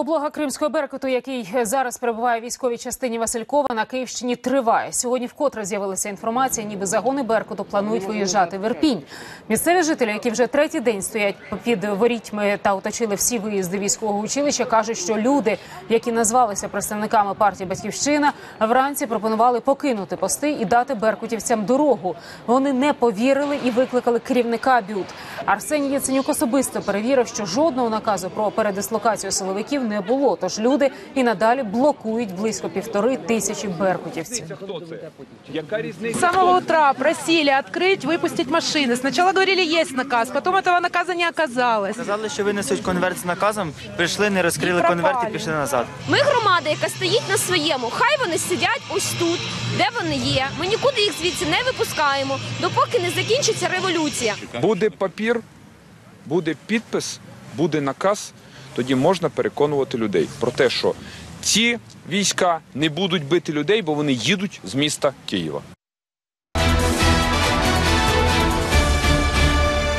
Облога Кримського Беркуту, який зараз перебуває в військовій частині Василькова на Київщині, триває. Сьогодні вкотре з'явилася інформація, ніби загони Беркуту планують виїжджати в Ірпінь. Місцеві жителі, які вже третій день стоять під ворітьми та оточили всі виїзди військового училища, кажуть, що люди, які назвалися представниками партії Батьківщина, вранці пропонували покинути пости і дати беркутівцям дорогу. Вони не повірили і викликали керівника БЮТ. Арсеній Яценюк особисто перевірив, що жодного наказу про передислокацію силовиків не було. Тож люди і надалі блокують близько півтори тисячі беркутівців. Хто це? Яка різниця? С самого утра просили открыть, выпустить машины. Сначала говорили, есть наказ, потом этого наказа не оказалось. Сказали, що винесуть конверт з наказом, прийшли, не розкрили І пропали. конверт і пішли назад. Ми громада, яка стоїть на своєму. Хай вони сидять ось тут, де вони є. Ми нікуди їх звідси не випускаємо, допоки не закінчиться революція. Буде папір, буде підпис, буде наказ. Тоді можна переконувати людей про те, що ці війська не будуть бити людей, бо вони їдуть з міста Києва.